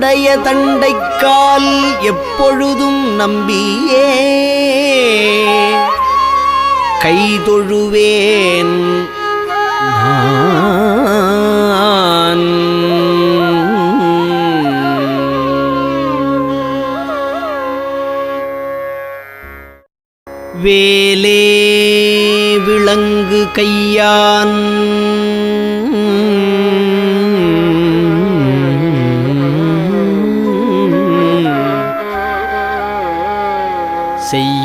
நின்னுடைய தண்டைக்கால் எப்பொழுதும் நம்பியே. கை தொழுவேன் வேலே விளங்கு கையான்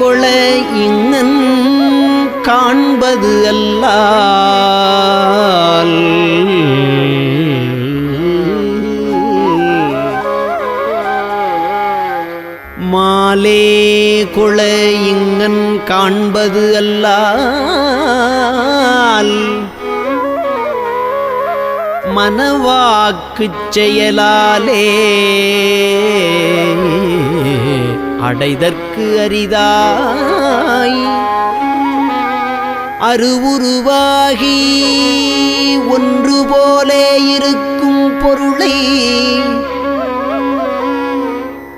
கொள இங்கன் காண்பது அல்ல மாலே கொள இங்கன் காண்பது அல்லால். மனவாக்குச் செயலாலே. அடைதற்கு அரிதாய். அருவுருவாகி ஒன்று போலே இருக்கும் பொருளை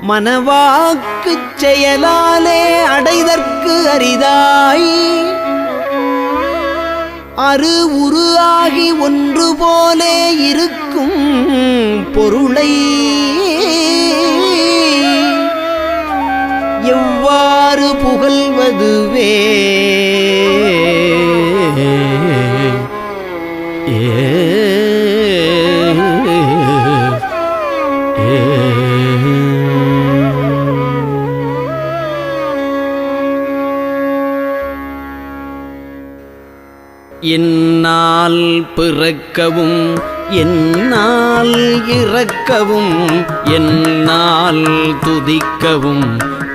மனவாக்குச் செயலாலே அடைதற்கு அரிதாய். அரு உரு ஆகி ஒன்று போலே இருக்கும் பொருளை எவ்வாறு புகழ்வதுவே? ஏ என்னால் பிறக்கவும் என்னால் இறக்கவும் என்னால் துதிக்கவும்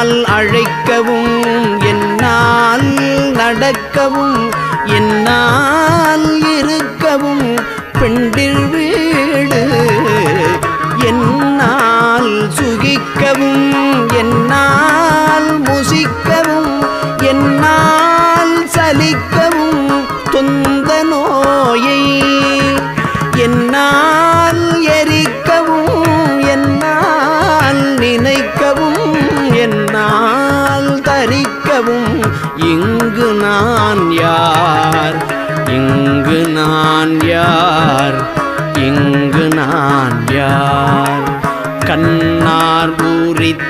என்னால் அழைக்கவும் என்னால் நடக்கவும் என்னால் இருக்கவும் பெண்டில் வீடு என்னால் சுகிக்கவும் என்னால்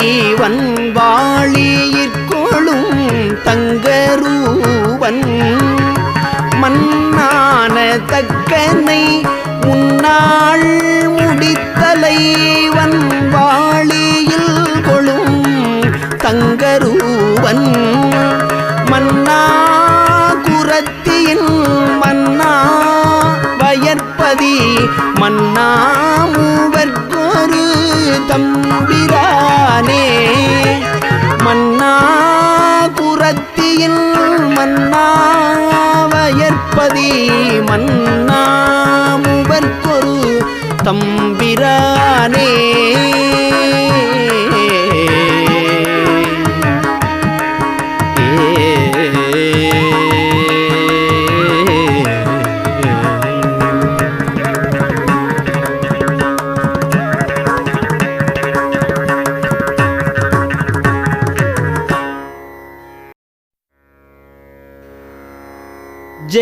முடித்தலை வன்வாளியிற்கொழும் தங்கரூவன் மன்னான தக்கனை உன்னாள் முடித்தலைவன் வாழியில் கொழும் தங்கரூவன் மன்னா குரத்தியின் மன்னா வயற்பதி மன்னா மூவர்கொரு தம் மன்னானே மன்னா குரத்தியின் மன்னாவயற்பதி மன்னா மூவர்க்கொரு தம்பிரானே.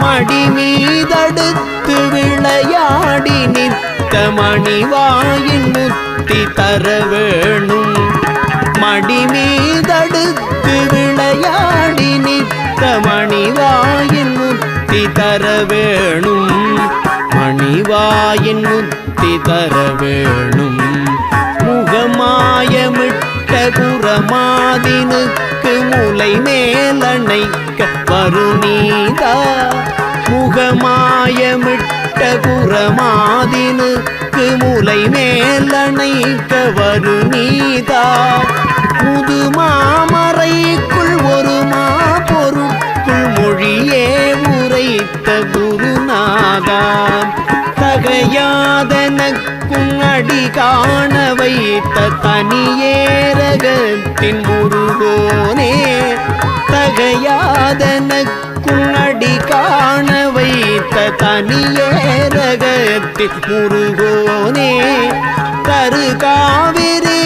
மடி மீதடுத்து விளையாடி நிற்க மணிவாயின் முத்தி தர வேணும். மடி மீதடுத்து விளையாடி நிற்க மணிவாயின் முத்தி தர வேணும். மணிவாயின் முத்தி தர வேணும். முகமாயமிட்ட குரமாதினுக்கு முலை மேலணைக்க வருநீதா. முகமாயமிட்ட குரமாதினுக்கு முலை மேலணைக்க வருநீதா. முதுமாமறைக்குள் ஒரு மா பொருட்குள் மொழியே உரைத்த குருநாதா. தகையாதனக்கும் அடி காண வைத்த தனியேரகத்தின் முருகோனே தகையாதனக்கும் அடி காண வைத்த தனியேரகத்தின் முருகோனே தரு காவிரிக்கு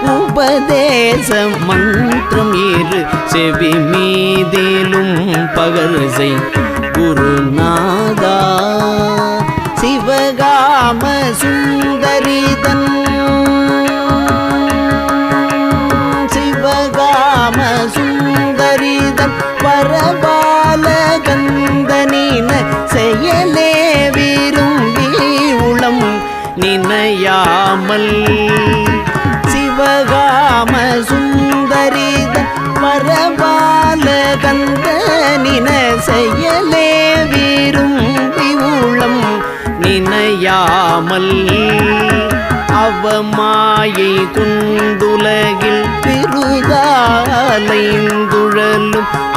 உபதேசம் உபதேச இரு செவி மீதிலும் பகர்சை குருநாதா சிவகாம சுந்தரிதன். சிவகாம சுந்தரிதன் பரபால கந்தனின செயலே செயலே விரும்பி உளம் நினையாமல் அவமாயை குண்டுலகில் பெருதாலைந்துழலும்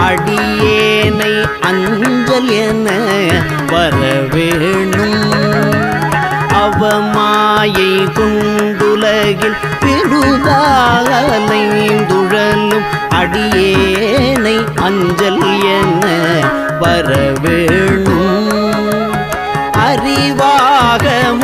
அடியேனை அஞ்சல் என வரவேணும். அவமாயை குண்டுலகில் பெருதாலைந்துழலும் அடியேனை அஞ்சல் என வரவேணும். அறிவாகம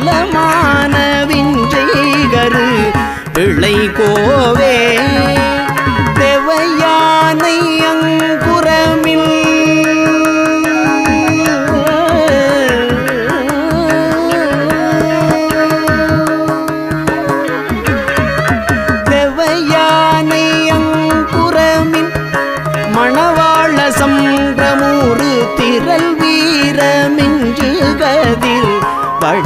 நலமான விஞ்சைகரு பிள்ளை கோவே. தேவையானை அங்குரமில். தேவையானை அங்குரமின் மணவாள சம்பிரமூறு திரள் வீர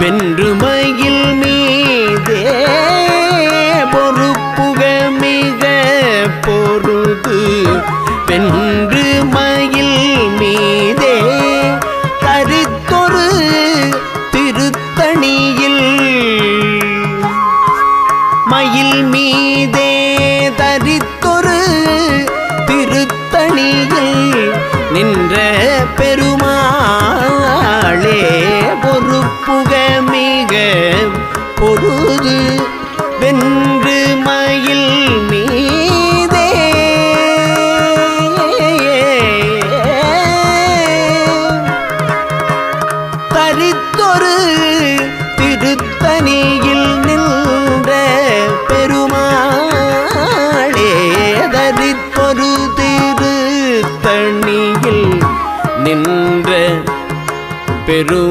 வென்று பெருமாளே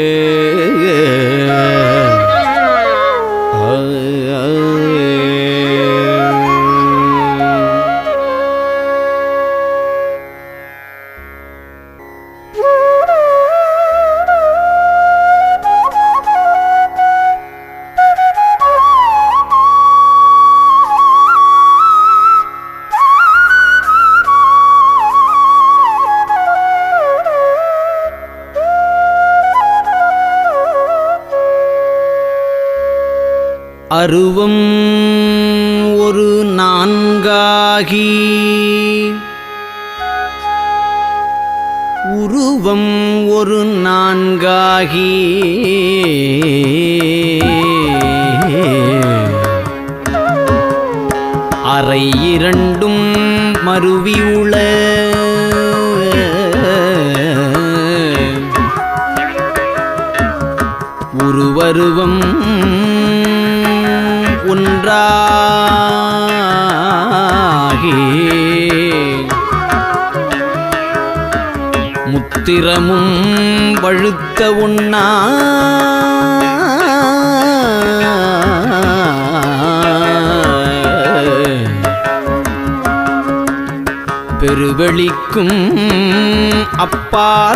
அறை இரண்டும் மருவியுள உருவருவம் ஒன்றாகி. முத்திரமும் வழுத்த உண்ணா பெருவெளிக்கும் அப்பாலாய்.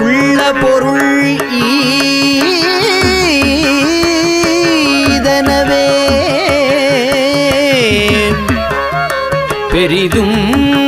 உள்ள பொருள் ஈதனவே. பெரிதும்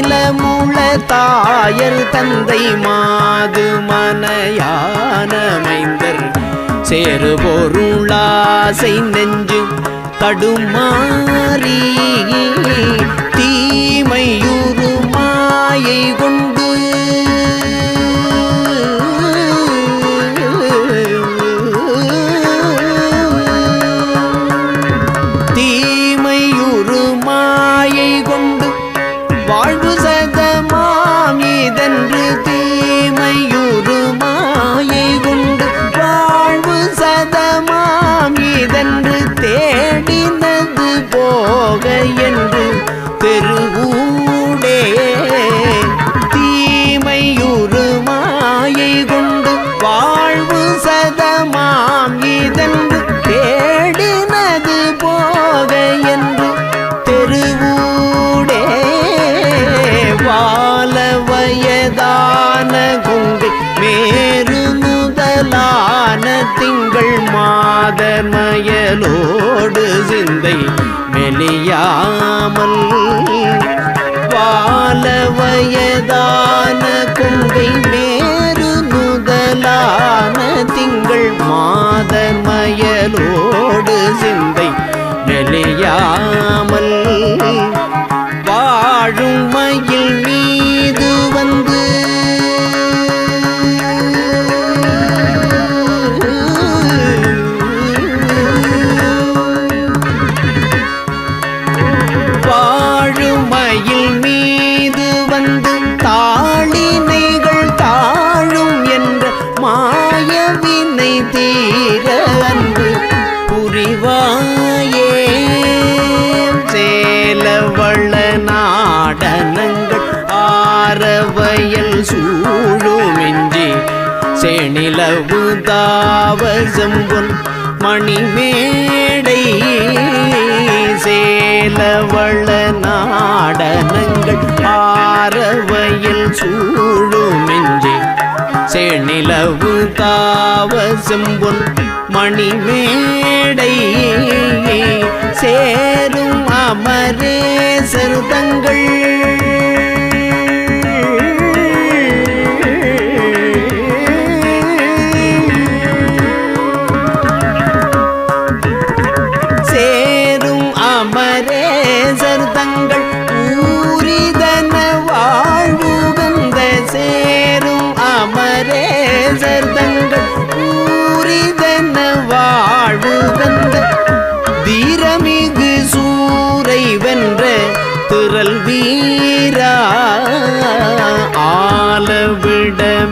நிலமுள தாயர் தந்தை மாது மனையானமைந்தர் சேரு பொருளாசை நெஞ்சு தடுமாறி தீமையுறு மாயை கொண்டு காணாமல் வால வயதான கொங்கை மேரு முதலான திங்கள் மாதமயலோடு சிந்தை நெலியாமல் வாழும் மயில் செணிலவு தாவசம்பொன் மணிமேடை சேலவள நாடனங்கள் ஆரவயல் சூழுமிஞ்சி. செணிலவு தாவசம்பொன் மணிமேடை சேரும் அமரேசர் தங்கள்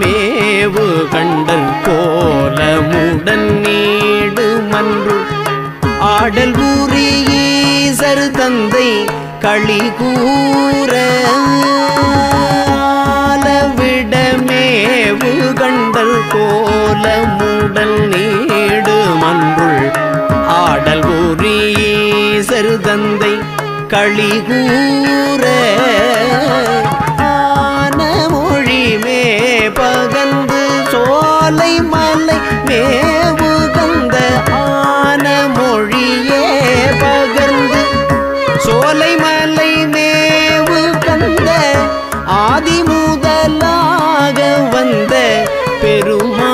மேவு கண்டல் கோலமுடன் நீடு மன்று. ஆடல் ஊரி ஈசர் தந்தை களி கூற ஆலவிடமேவு கண்டல் கோலமுடன் நீடு மன்றுள். ஆடல் ஊரி தந்தை களி கூற மலை மேவுகந்த ஆன மொழியே பகர்ந்து சோலை மலை மேவு கந்த ஆதி முதலாக வந்த பெருமா